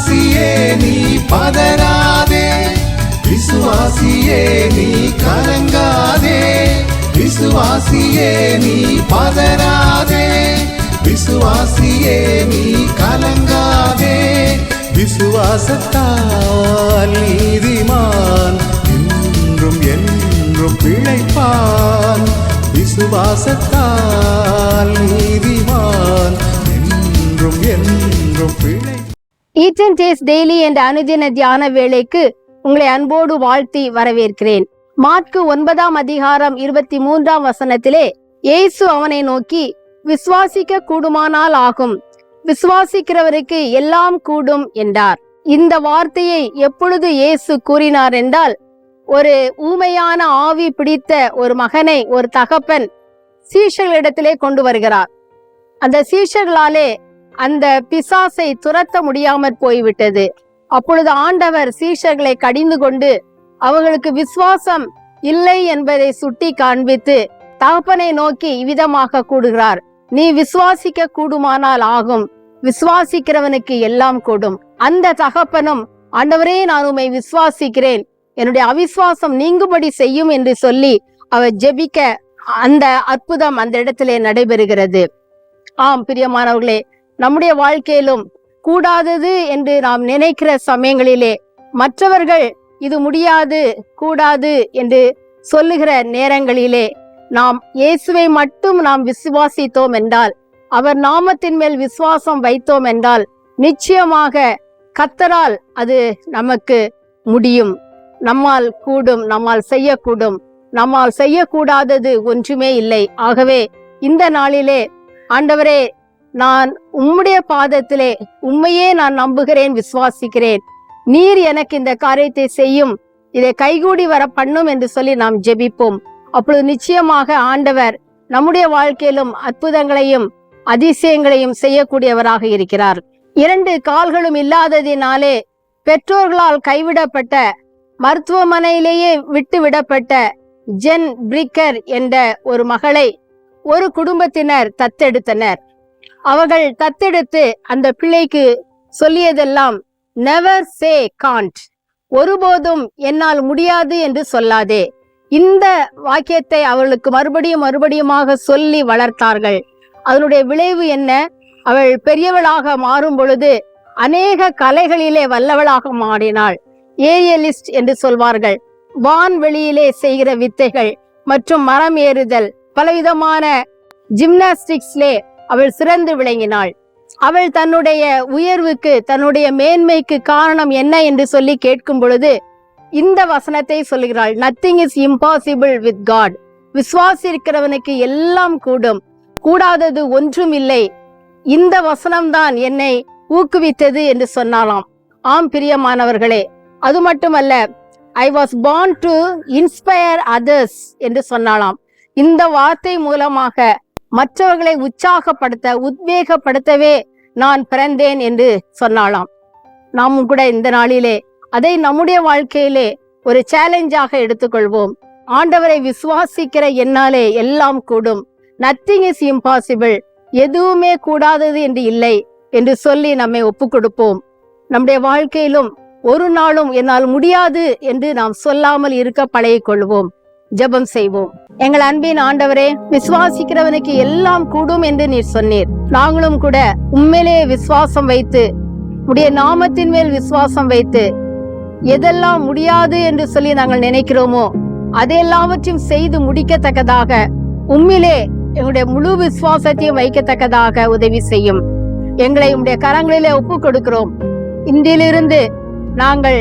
விசுவாசியே நீ பதறாதே. விசுவாசியே நீ கலங்காதே. விசுவாசியே நீ பதறாதே. விசுவாசியே நீ கலங்காதே. விசுவாசத்தால் நீதிமான் என்றும் என்றும் பிழைப்பான். விசுவாசத்தால் நீதிமான் என்றும் என்றும் பிழை ஈட் அண்ட் டேஸ்ட் டெய்லி என்ற அனுதின தியான வேலைக்கு உங்களை அன்போடு வாழ்த்தி வரவேற்கிறேன் மாற்கு ஒன்பதாம் அதிகாரம் இருபத்தி மூன்றாம் வசனத்திலே இயேசு அவனை நோக்கி விசுவாசிக்க கூடுமானால் ஆகும் விசுவாசிக்கிறவருக்கு எல்லாம் கூடும் என்றார் இந்த வார்த்தையை எப்பொழுது இயேசு கூறினார் என்றால் ஒரு ஊமையான ஆவி பிடித்த ஒரு மகனை ஒரு தகப்பன் சீஷர்களிடத்திலே கொண்டு வருகிறார் அந்த சீஷர்களாலே அந்த பிசாசை துரத்த முடியாமற் போய்விட்டது. அப்பொழுது ஆண்டவர் சீஷர்களை கடிந்து கொண்டு அவர்களுக்கு விசுவாசம் இல்லை என்பதை சுட்டி காண்பித்து தகப்பனை நோக்கி இவ்விதமாக கூடுகிறார் நீ விசுவாசிக்க கூடுமானால் ஆகும். விசுவாசிக்கிறவனுக்கு எல்லாம் கூடும். அந்த தகப்பனும் ஆண்டவரே நான் உம்மை விசுவாசிக்கிறேன். என்னுடைய அவிசுவாசம் நீங்கும்படி செய்யும் என்று சொல்லி அவர் ஜெபிக்க அந்த அற்புதம் அந்த இடத்திலே நடைபெறுகிறது. ஆம் பிரியமானவர்களே நம்முடைய வாழ்க்கையிலும் கூடாதது என்று நாம் நினைக்கிற சமயங்களிலே மற்றவர்கள் இது முடியாது கூடாது என்று சொல்லுகிற நேரங்களிலே நாம் இயேசுவை மட்டும் நாம் விசுவாசித்தோம் என்றால் அவர் நாமத்தின் மேல் விசுவாசம் வைத்தோம் என்றால் நிச்சயமாக கத்தரால் அது நமக்கு முடியும். நம்மால் கூடும் நம்மால் செய்யக்கூடும். நம்மால் செய்யக்கூடாதது ஒன்றுமே இல்லை. ஆகவே இந்த நாளிலே ஆண்டவரே நான் உம்முடைய பாதத்திலே உண்மையே நான் நம்புகிறேன் விசுவாசிக்கிறேன். நீர் எனக்கு இந்த காரியத்தை செய்யும். இதை கைகூடி வர பண்ணும் என்று சொல்லி நாம் ஜெபிப்போம். அப்பொழுது நிச்சயமாக ஆண்டவர் நம்முடைய வாழ்க்கையிலும் அற்புதங்களையும் அதிசயங்களையும் செய்யக்கூடியவராக இருக்கிறார். இரண்டு கால்களும் இல்லாததினாலே பெற்றோர்களால் கைவிடப்பட்ட மருத்துவமனையிலேயே விட்டு விடப்பட்ட ஜென் பிரிக்கர் என்ற ஒரு மகளை ஒரு குடும்பத்தினர் தத்தெடுத்தனர். அவர்கள் தத்தெடுத்து அந்த பிள்ளைக்கு சொல்லியதெல்லாம் நெவர் சே காண்ட் ஒருபோதும் என்னால் முடியாது என்று சொல்லாதே. இந்த வாக்கியத்தை அவளுக்கு மறுபடியும் மறுபடியுமாக சொல்லி வளர்த்தார்கள். அதனுடைய விளைவு என்ன? அவள் பெரியவளாக மாறும் பொழுது அநேக கலைகளிலே வல்லவளாக மாறினாள். ஏரியலிஸ்ட் என்று சொல்வார்கள். வான்வெளியிலே செய்கிற வித்தைகள் மற்றும் மரம் ஏறுதல் பலவிதமான ஜிம்னாஸ்டிக்ஸ்லே அவள் சிறந்து விளங்கினாள். அவள் தன்னுடைய உயர்வுக்கு தன்னுடைய மேன்மைக்கு காரணம் என்ன என்று சொல்லி கேட்கும் பொழுது இந்த வசனத்தை சொல்கிறாள் nothing is impossible with God விசுவாசிக்கிறவனுக்கு எல்லாம் கூடும். கூடாதது ஒன்றும் இல்லை. இந்த வசனம்தான் என்னை ஊக்குவித்தது என்று சொன்னாலாம் ஆம் பிரியமானவர்களே அது மட்டுமல்ல I was born to inspire others என்று சொன்னாலாம் இந்த வார்த்தை மூலமாக மற்றவர்களை உற்சாகப்படுத்த உத்வேகப்படுத்தவே நான் பிறந்தேன் என்று சொன்னாலாம் நாமும் கூட இந்த நாளிலே அதை நம்முடைய வாழ்க்கையிலே ஒரு சேலஞ்சாக எடுத்துக்கொள்வோம். ஆண்டவரை விசுவாசிக்கிற என்னாலே எல்லாம் கூடும். நத்திங் இஸ் இம்பாசிபிள் எதுவுமே கூடாதது என்று இல்லை என்று சொல்லி நம்மை ஒப்பு கொடுப்போம் நம்முடைய வாழ்க்கையிலும் ஒரு நாளும் என்னால் முடியாது என்று நாம் சொல்லாமல் இருக்க பழகிக் கொள்வோம் ஜெபம் செய்வோம். எங்கள் அன்பின் ஆண்டவரே விசுவாசிக்கிறவனுக்கு எல்லாம் கூடும் என்று நீர் சொன்னீர். நாங்களும் கூட உண்மையிலே விசுவாசம் வைத்து உடைய நாமத்தின் மேல் விசுவாசம் வைத்து எதெல்லாம் முடியாது என்று சொல்லி நாங்கள் நினைக்கிறோமோ அதெல்லாவற்றையும் செய்து முடிக்கத்தக்கதாக உண்மையிலே எங்களுடைய முழு விசுவாசத்தையும் வைக்கத்தக்கதாக உதவி செய்யும். எங்களை உடைய கரங்களிலே ஒப்பு கொடுக்கிறோம். இன்றிலிருந்து நாங்கள்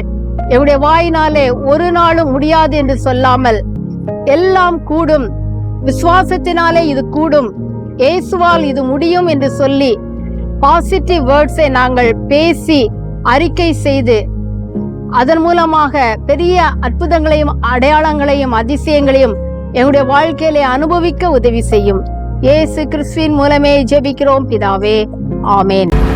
எங்களுடைய வாயினாலே ஒரு நாளும் முடியாது என்று சொல்லாமல் எல்லாம் கூடும். விசுவாசத்தினாலே இது கூடும். இயேசுவால் இது முடியும் என்று சொல்லி பாசிட்டிவ் வேர்ட்ஸை நாங்கள் பேசி அறிக்கை செய்து அதன் மூலமாக பெரிய அற்புதங்களையும் அடையாளங்களையும் அதிசயங்களையும் எங்களுடைய வாழ்க்கையிலே அனுபவிக்க உதவி செய்யும். இயேசு கிறிஸ்துவின் மூலமே ஜெபிக்கிறோம் பிதாவே. ஆமேன்.